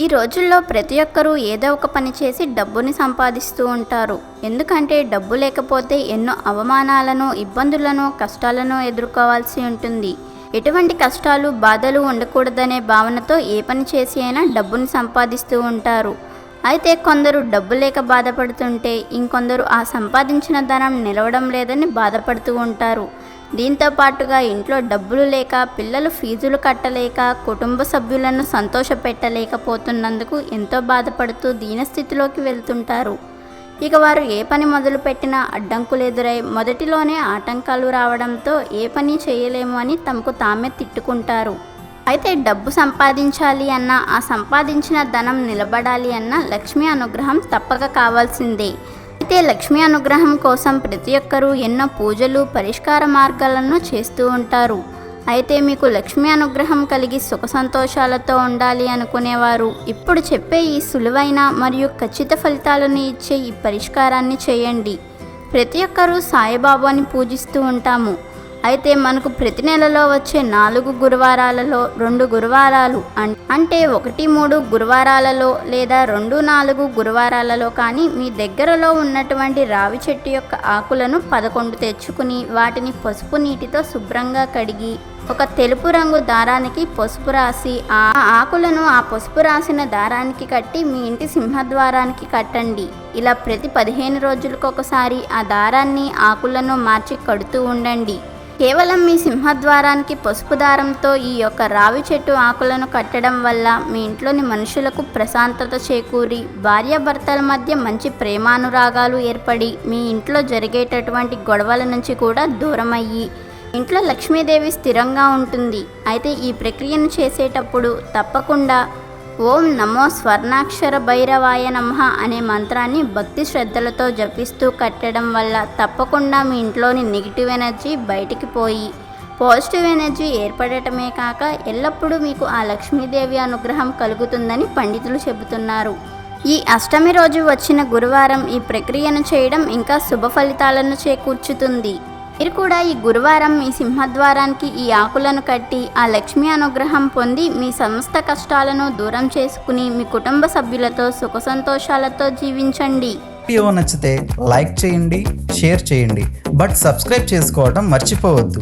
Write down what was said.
ఈ రోజుల్లో ప్రతి ఒక్కరూ ఏదో ఒక పని చేసి డబ్బుని సంపాదిస్తూ ఉంటారు. ఎందుకంటే డబ్బు లేకపోతే ఎన్నో అవమానాలను ఇబ్బందులను కష్టాలను ఎదుర్కోవాల్సి ఉంటుంది. ఎటువంటి కష్టాలు బాధలు ఉండకూడదనే భావనతో ఏ పని చేసి అయినా డబ్బుని సంపాదిస్తూ ఉంటారు. అయితే కొందరు డబ్బు లేక బాధపడుతుంటే ఇంకొందరు ఆ సంపాదించిన ధనం నిలవడం లేదని బాధపడుతూ ఉంటారు. దీంతో పాటుగా ఇంట్లో డబ్బులు లేక పిల్లలు ఫీజులు కట్టలేక కుటుంబ సభ్యులను సంతోషపెట్టలేకపోతున్నందుకు ఎంతో బాధపడుతూ దీనస్థితిలోకి వెళ్తుంటారు. ఇక వారు ఏ పని మొదలుపెట్టినా అడ్డంకులు ఎదురై మొదటిలోనే ఆటంకాలు రావడంతో ఏ పని చేయలేము అని తమకు తామే తిట్టుకుంటారు. అయితే డబ్బు సంపాదించాలి అన్న ఆ సంపాదించిన ధనం నిలబడాలి అన్న లక్ష్మీ అనుగ్రహం తప్పక కావాల్సిందే. అయితే లక్ష్మీ అనుగ్రహం కోసం ప్రతి ఒక్కరూ ఎన్నో పూజలు పరిష్కార మార్గాలను చేస్తూ ఉంటారు. అయితే మీకు లక్ష్మీ అనుగ్రహం కలిగి సుఖ సంతోషాలతో ఉండాలి అనుకునేవారు. ఇప్పుడు చెప్పే ఈ సులువైన మరియు ఖచ్చిత ఫలితాలను ఇచ్చే ఈ పరిష్కారాన్ని చేయండి. ప్రతి ఒక్కరూ సాయిబాబాని పూజిస్తూ ఉంటాము. అయితే మనకు ప్రతి నెలలో వచ్చే నాలుగు గురువారాలలో రెండు గురువారాలు అంటే ఒకటి మూడు గురువారాలలో లేదా రెండు నాలుగు గురువారాలలో కానీ మీ దగ్గరలో ఉన్నటువంటి రావి చెట్టు యొక్క ఆకులను పదకొండు తెచ్చుకుని వాటిని పసుపు నీటితో శుభ్రంగా కడిగి ఒక తెలుపు రంగు దారానికి పసుపు రాసి ఆ ఆకులను ఆ పసుపు రాసిన దారానికి కట్టి మీ ఇంటి సింహద్వారానికి కట్టండి. ఇలా ప్రతి పదిహేను రోజులకు ఒకసారి ఆ దారాన్ని ఆకులను మార్చి కడుతూ ఉండండి. కేవలం మీ సింహద్వారానికి పసుపు దారంతో ఈ యొక్క రావి చెట్టు ఆకులను కట్టడం వల్ల మీ ఇంట్లోని మనుషులకు ప్రశాంతత చేకూరి భార్యాభర్తల మధ్య మంచి ప్రేమానురాగాలు ఏర్పడి మీ ఇంట్లో జరిగేటటువంటి గొడవల నుంచి కూడా దూరమయ్యి. ఇంట్లో లక్ష్మీదేవి స్థిరంగా ఉంటుంది. అయితే ఈ ప్రక్రియను చేసేటప్పుడు తప్పకుండా ఓం నమో స్వర్ణాక్షర భైరవాయ నమః అనే మంత్రాన్ని భక్తి శ్రద్ధలతో జపిస్తూ కట్టడం వల్ల తప్పకుండా మీ ఇంట్లోని నెగిటివ్ ఎనర్జీ బయటికి పోయి పాజిటివ్ ఎనర్జీ ఏర్పడటమే కాక ఎల్లప్పుడూ మీకు ఆ లక్ష్మీదేవి అనుగ్రహం కలుగుతుందని పండితులు చెబుతున్నారు. ఈ అష్టమి రోజు వచ్చిన గురువారం ఈ ప్రక్రియను చేయడం ఇంకా శుభ ఫలితాలను చేకూర్చుతుంది. మీరు కూడా ఈ గురువారం మీ సింహద్వారానికి ఈ ఆకులను కట్టి ఆ లక్ష్మీ అనుగ్రహం పొంది మీ సమస్త కష్టాలను దూరం చేసుకుని మీ కుటుంబ సభ్యులతో సుఖ సంతోషాలతో జీవించండి. వీడియో నచ్చితే లైక్ చేయండి షేర్ చేయండి. బట్ సబ్స్క్రైబ్ చేసుకోవడం మర్చిపోవద్దు.